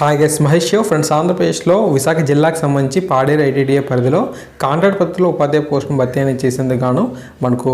Hi guys Mahesh show friends ఆంధ్రప్రదేశ్లో విశాఖ జిల్లాకు సంబంధించి పాడేరు ఐటీడీఏ పరిధిలో కాంట్రాక్ట్ పద్ధతిలో ఉపాధ్యాయ పోస్టును భర్తీ అనేది చేసేందుకు గాను మనకు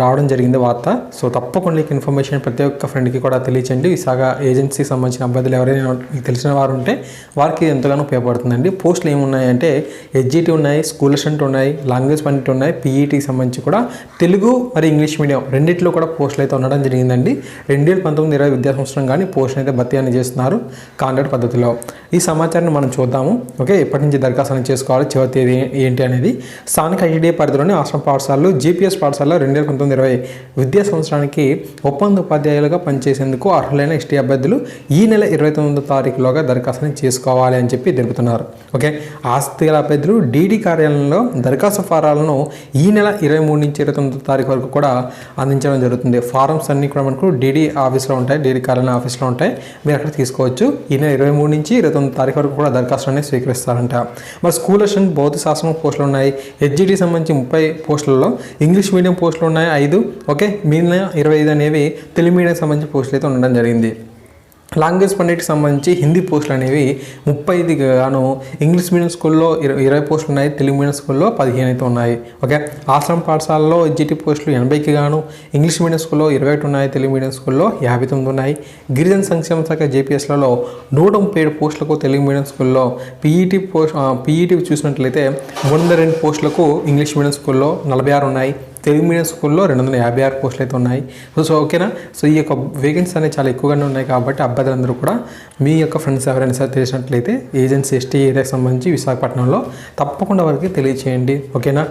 రావడం జరిగింది వార్త. సో తప్పకుండా ఈ ఇన్ఫర్మేషన్ ప్రతి ఒక్క ఫ్రెండ్కి కూడా తెలియచండి విశాఖ ఏజెన్సీకి సంబంధించిన అభ్యర్థులు ఎవరైనా మీకు తెలిసిన వారు ఉంటే వారికి ఎంతగానో ఉపయోగపడుతుందండి. పోస్టులు ఏమున్నాయంటే హెచ్జిటి ఉన్నాయి స్కూల్ అసిస్టెంట్ ఉన్నాయి లాంగ్వేజ్ పండిట్ ఉన్నాయి పీఈటీకి సంబంధించి కూడా తెలుగు మరియు ఇంగ్లీష్ మీడియం రెండిట్లో కూడా పోస్టులు అయితే ఉండడం జరిగిందండి. రెండు వేల పంతొమ్మిది ఇరవై విద్యా సంవత్సరం కానీ పోస్టులు అయితే భర్తీ అనేది చేస్తున్నారు. కాంట్రాక్ట్ పద్ధతిలో. ఈ సమాచారాన్ని మనం చూద్దాము. ఓకే ఎప్పటి నుంచి దరఖాస్తు చేసుకోవాలి చివరి తేదీ ఏంటి అనేది. స్థానిక ఐటీడీ పరిధిలోని ఆశ్రమ పాఠశాలలు జీపీఎస్ పాఠశాలలో రెండు వేల పంతొమ్మిది ఇరవై విద్యా సంవత్సరానికి ఒప్పంద ఉపాధ్యాయులుగా పనిచేసేందుకు అర్హులైన ఎస్టీ అభ్యర్థులు ఈ నెల ఇరవై తొమ్మిదో తారీఖులోగా దరఖాస్తుని చేసుకోవాలి అని చెప్పి తెలుపుతున్నారు. ఓకే ఆస్తి గల అభ్యర్థులు డీడీ కార్యాలయంలో దరఖాస్తు ఫారాలను ఈ నెల ఇరవై మూడు నుంచి ఇరవై తొమ్మిదో తారీఖు వరకు కూడా అందించడం జరుగుతుంది. ఫారమ్స్ అన్నీ కూడా మనకు డీడీ ఆఫీస్లో ఉంటాయి డీడీ కార్యాలయం ఆఫీస్లో ఉంటాయి. మీరు అక్కడ తీసుకోవచ్చు. ఈ నెల ఇరవై మూడు నుంచి ఇరవై తొమ్మిది తారీఖు వరకు కూడా దరఖాస్తులు అనేవి స్వీకరిస్తారంట. మరి స్కూల్ అసిస్టెంట్ భౌతిక శాస్త్రం పోస్టులు ఉన్నాయి. హెచ్జిటి సంబంధించి ముప్పై పోస్టులలో ఇంగ్లీష్ మీడియం పోస్టులు ఉన్నాయి ఐదు. ఓకే మిగిలిన ఇరవై ఐదు అనేవి తెలుగు మీడియం సంబంధించి పోస్టులు అయితే ఉండడం జరిగింది. లాంగ్వేజ్ పండిట్కి సంబంధించి హిందీ పోస్టులు అనేవి ముప్పై ఐదు గాను ఇంగ్లీష్ మీడియం స్కూల్లో ఇరవై ఇరవై పోస్టులు ఉన్నాయి తెలుగు మీడియం స్కూల్లో పదిహేను అయితే ఉన్నాయి. ఓకే? ఆశ్రమ పాఠశాలలో ఎడ్జిటి పోస్టులు ఎనభైకి గాను ఇంగ్లీష్ మీడియం స్కూల్లో ఇరవై ఒకటి ఉన్నాయి తెలుగు మీడియం స్కూల్లో యాభై తొమ్మిది ఉన్నాయి. గిరిజన సంక్షేమ శాఖ జేపీఎస్లలో నూట ముప్పై ఏడు పోస్టులకు తెలుగు మీడియం స్కూల్లో పీఈటీ పోస్ట్ పీఈటీ చూసినట్లయితే వంద రెండు పోస్టులకు ఇంగ్లీష్ మీడియం స్కూల్లో నలభై ఆరు ఉన్నాయి. తెలుగు మీడియం స్కూల్లో రెండు వందల యాభై ఆరు పోస్టులు అయితే ఉన్నాయి. సో సో ఓకేనా? సో ఈ యొక్క వేకెన్సీ అనేవి చాలా ఎక్కువగానే ఉన్నాయి కాబట్టి అభ్యర్థులందరూ కూడా మీ యొక్క ఫ్రెండ్స్ ఎవరైనా సరే తెలిసినట్లయితే ఏజెన్సీ ఎస్టీ ఏరియాకి సంబంధించి విశాఖపట్నంలో తప్పకుండా వారికి తెలియచేయండి. ఓకేనా?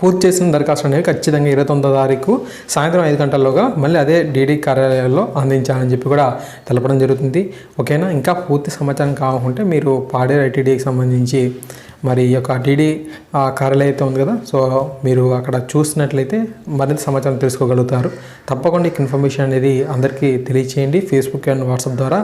పూర్తి చేసిన దరఖాస్తు అనేవి ఖచ్చితంగా ఇరవై తొమ్మిదో తారీఖు సాయంత్రం ఐదు గంటల్లోగా మళ్ళీ అదే డీడీ కార్యాలయాల్లో అందించాలని చెప్పి కూడా తెలపడం జరుగుతుంది. ఓకేనా? ఇంకా పూర్తి సమాచారం కావాలంటే మీరు పాడేరు ఐటీడీకి సంబంధించి మరి ఈ యొక్క టీడీ కార్యాలయం అయితే ఉంది కదా సో మీరు అక్కడ చూసినట్లయితే మరింత సమాచారం తెలుసుకోగలుగుతారు. తప్పకుండా ఈ ఇన్ఫర్మేషన్ అనేది అందరికీ తెలియచేయండి ఫేస్బుక్ అండ్ వాట్సాప్ ద్వారా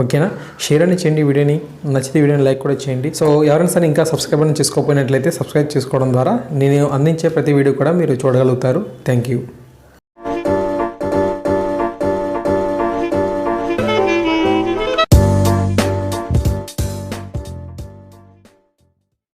ఓకేనా? షేర్ అని చేయండి వీడియోని నచ్చితే వీడియోని లైక్ కూడా చేయండి. సో ఎవరైనా సరే ఇంకా సబ్స్క్రైబ్ అని చేసుకోకపోయినట్లయితే సబ్స్క్రైబ్ చేసుకోవడం ద్వారా నేను అందించే ప్రతి వీడియో కూడా మీరు చూడగలుగుతారు. Thank you.